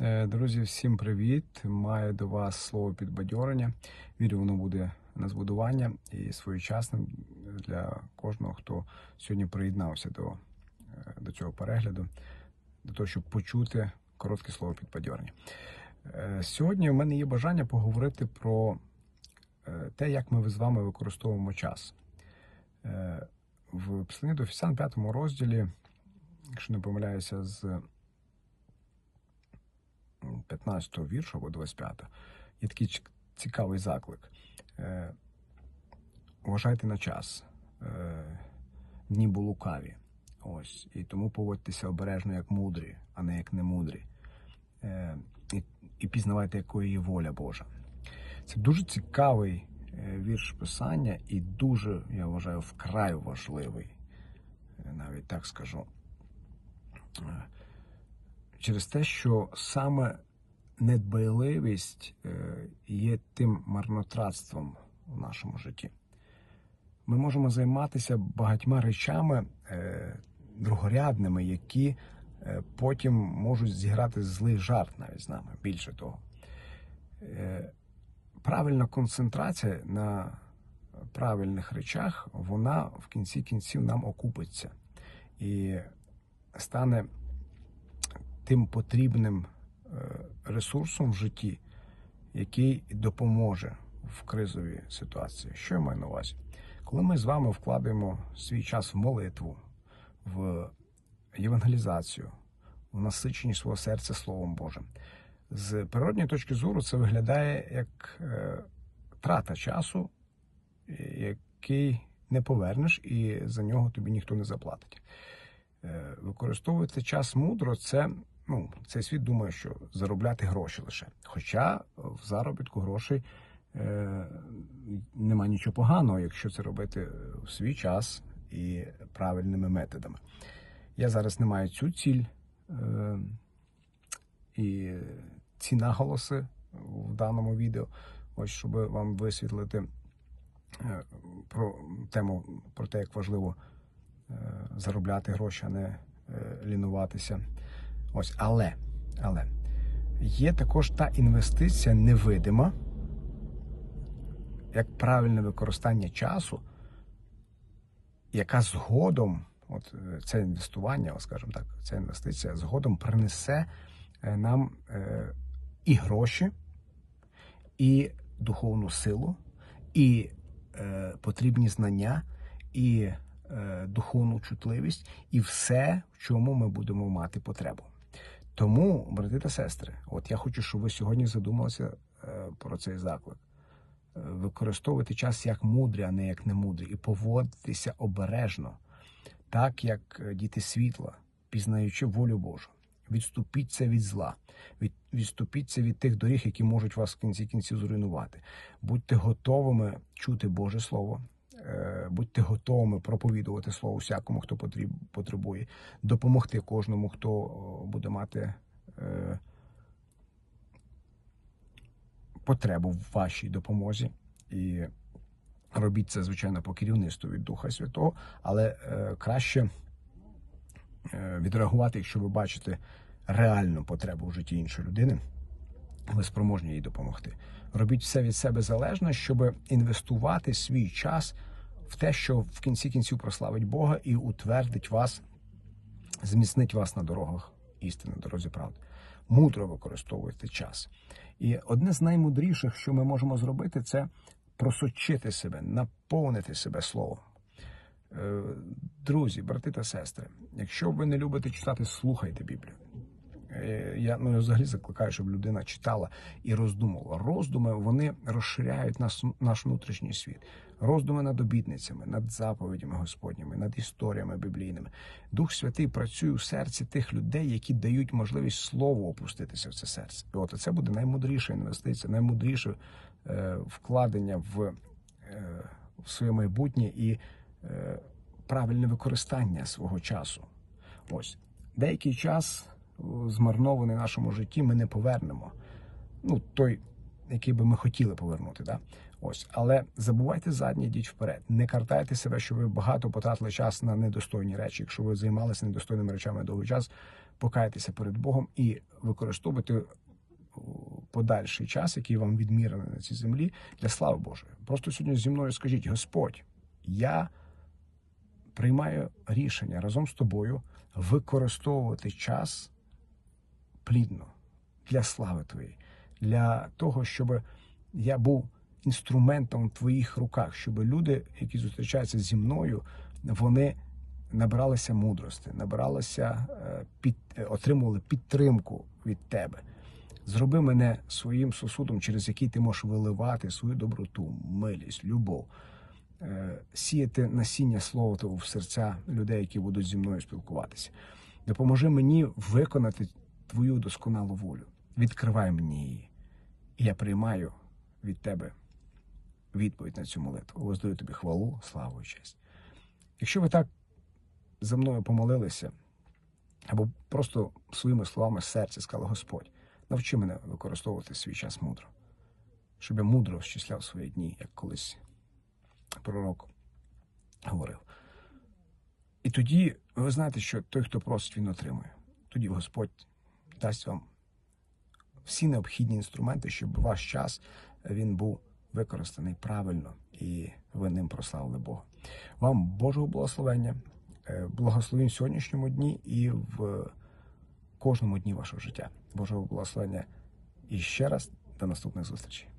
Е, Друзі, всім привіт! Маю до вас слово підбадьорення. Вірю, воно буде на збудування і своєчасним для кожного, хто сьогодні приєднався до, е, до цього перегляду, до того, щоб почути коротке слово підбадьорення. Е, Сьогодні в мене є бажання поговорити про те, як ми з вами використовуємо час. В Посланні до Офісан, 5 розділі, якщо не помиляюся, з 15-го віршу або 25-го, є такий цікавий заклик. Е, Вважайте на час. Е, Дні бо лукаві. Ось. І тому поводьтеся обережно як мудрі, а не як немудрі. Е, І, і пізнавайте, якою є воля Божа. Це дуже цікавий е, вірш писання і дуже, я вважаю, вкрай важливий. Е, Навіть так скажу. Е, через те, що саме недбайливість е, є тим марнотратством в нашому житті. Ми можемо займатися багатьма речами е, другорядними, які е, потім можуть зіграти злий жарт навіть з нами. Більше того, правильна концентрація на правильних речах, вона в кінці кінців нам окупиться і стане тим потрібним ресурсом в житті, який допоможе в кризовій ситуації. Що я маю на увазі? Коли ми з вами вкладаємо свій час в молитву, в євангелізацію, в насичення свого серця Словом Божим, з природньої точки зору це виглядає як е, трата часу, який не повернеш, і за нього тобі ніхто не заплатить. Е, використовувати час мудро, це ну, цей світ думає, що заробляти гроші лише. Хоча в заробітку грошей е, нема нічого поганого, якщо це робити в свій час і правильними методами. Я зараз не маю цю ціль е, і ці наголоси в даному відео, ось щоб вам висвітлити е, про тему про те, як важливо е, заробляти гроші, а не е, лінуватися. Ось, але, але є також та інвестиція невидима, як правильне використання часу, яка згодом, от е, це інвестування, скажімо так, ця інвестиція згодом принесе е, нам е, і гроші, і духовну силу, і потрібні знання, і духовну чутливість, і все, в чому ми будемо мати потребу. Тому, брати та сестри, от я хочу, щоб ви сьогодні задумалися е, про цей заклик. Е, Використовувати час як мудрі, а не як немудрі, і поводитися обережно, так як е, діти світла, пізнаючи волю Божу. Відступіться від зла, від, відступіться від тих доріг, які можуть вас в кінці кінців зруйнувати. Будьте готовими чути Боже Слово, будьте готовими проповідувати Слово всякому, хто потребує, допомогти кожному, хто буде мати е, потребу в вашій допомозі. І робіть це, звичайно, по керівництву від Духа Святого, але е, краще е, відреагувати, якщо ви бачите реальну потребу в житті іншої людини, ви спроможні їй допомогти. Робіть все від себе залежно, щоб інвестувати свій час в те, що в кінці кінців прославить Бога і утвердить вас, зміцнить вас на дорогах істини, дорозі правди. Мудро використовуйте час. І одне з наймудріших, що ми можемо зробити, це просочити себе, наповнити себе словом. Е, Друзі, брати та сестри, якщо ви не любите читати, слухайте Біблію. Е, Я ну взагалі закликаю, щоб людина читала і роздумувала. Роздуми вони розширяють нас, наш внутрішній світ. Роздуми над обітницями, над заповідями Господніми, над історіями біблійними. Дух Святий працює у серці тих людей, які дають можливість слову опуститися в це серце. І от це буде наймудріша інвестиція, наймудріше е, вкладення в, е, в своє майбутнє і е, правильне використання свого часу. Ось деякий час змарнований в нашому житті ми не повернемо. Ну, той, який би ми хотіли повернути. Да? Ось, але забувайте задні, йдіть вперед. Не картайте себе, що ви багато потратили час на недостойні речі. Якщо ви займалися недостойними речами довгий час, покаятися перед Богом і використовувати о, подальший час, який вам відмірений на цій землі, для слави Божої. Просто сьогодні зі мною скажіть: Господь, я приймаю рішення разом з тобою використовувати час плідно для слави Твоєї, для того, щоб я був інструментом в твоїх руках, щоб люди, які зустрічаються зі мною, вони набиралися мудрості, набиралися е, під, е, отримували підтримку від тебе. Зроби мене своїм сосудом, через який ти можеш виливати свою доброту, милість, любов, е, сіяти насіння слова Твого в серця людей, які будуть зі мною спілкуватися. Допоможи мені виконати твою досконалу волю. Відкривай мені її. І я приймаю від тебе відповідь на цю молитву. Воздаю тобі хвалу, славу і честь. Якщо ви так за мною помолилися, або просто своїми словами серця сказали Господь, навчи мене використовувати свій час мудро, щоб я мудро щисляв свої дні, як колись пророк говорив. І тоді ви знаєте, що той, хто просить, він отримує. Тоді Господь дасть вам всі необхідні інструменти, щоб ваш час він був використаний правильно і ви ним прославили Бога. Вам Божого благословення, е, благословень в сьогоднішньому дні і в кожному дні вашого життя. Божого благословення. І ще раз до наступних зустрічей.